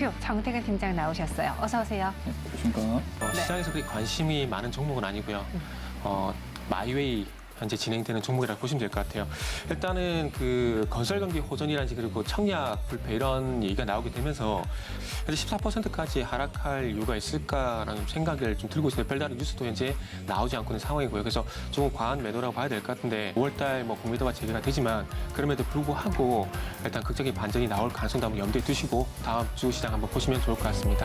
대표 정태근 팀장 나오셨어요. 어서 오세요. 그러니까 어, 네. 시장에서 그렇게 관심이 많은 종목은 아니고요. 어, 마이웨이 현재 진행되는 종목이라고 보시면 될 것 같아요. 일단은 그 건설 경기 호전이라든지 그리고 청약 불패 이런 얘기가 나오게 되면서 현재 14%까지 하락할 이유가 있을까라는 생각을 좀 들고 있어요. 별다른 뉴스도 현재 나오지 않고 있는 상황이고요. 그래서 조금 과한 매도라고 봐야 될 것 같은데 5월달 뭐 공매도가 재개가 되지만 그럼에도 불구하고 일단 극적인 반전이 나올 가능성도 한번 염두에 두시고 다음 주 시장 한번 보시면 좋을 것 같습니다.